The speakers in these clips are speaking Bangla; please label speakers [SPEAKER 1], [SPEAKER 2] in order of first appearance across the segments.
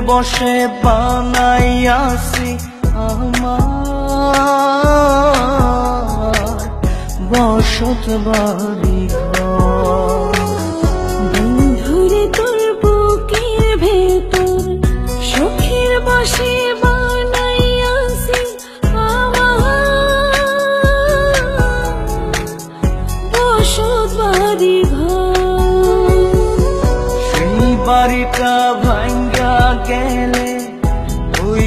[SPEAKER 1] বসে বানাইয়াছি আমার বসত বাড়ি
[SPEAKER 2] বন্ধুরে তোর বুকের ভেতর সুখের বসে বানাইয়াছি আমার বসত বাড়ি ঘর।
[SPEAKER 1] সেই বাড়িটা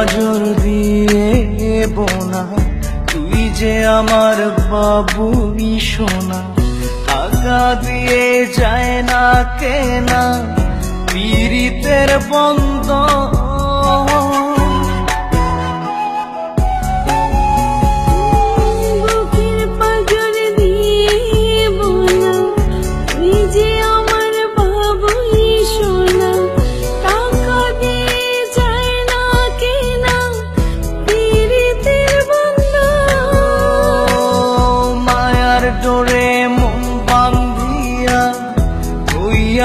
[SPEAKER 1] পাজর দিয়ে বোনা তুই যে আমার বাবু সোনা। টাকা দিয়ে যায় না কেনা। পীড়িতের বন্ধ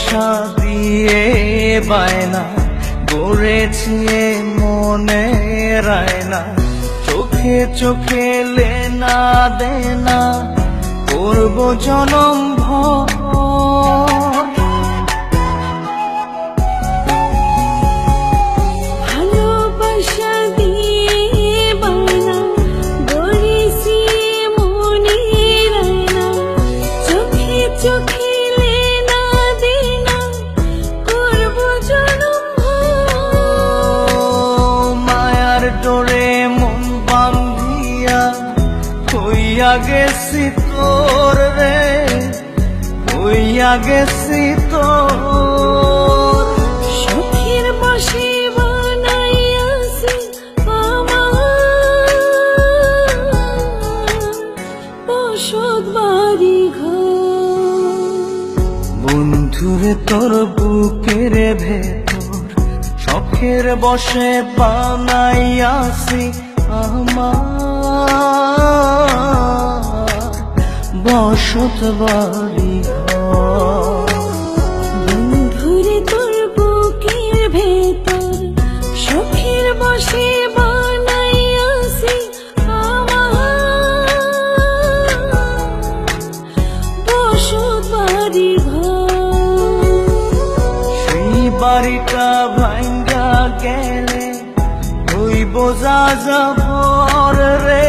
[SPEAKER 1] ভালোবাসা দিয়ে বায়না গড়েছি মনে রায়না। চোখে চোখে লেনা দেনা করব জনম হইয়া গেছি তোর রে হইয়া গেছি তোর।
[SPEAKER 2] সুখের বসে বানাইয়াছি বসত বাড়ি
[SPEAKER 1] বন্ধুরে তোর বুকের ভেতর শখের বসে বানাইয়াছি আমার। বসত বাড়ি
[SPEAKER 2] বন্ধুরে তোর বুকের ভেতর সুখের বসে বানাইয়াছি বসত বাড়ি
[SPEAKER 1] সেই বাড়িটা ভাঙ্গা গেলে ওই বোঝা যাবর রে।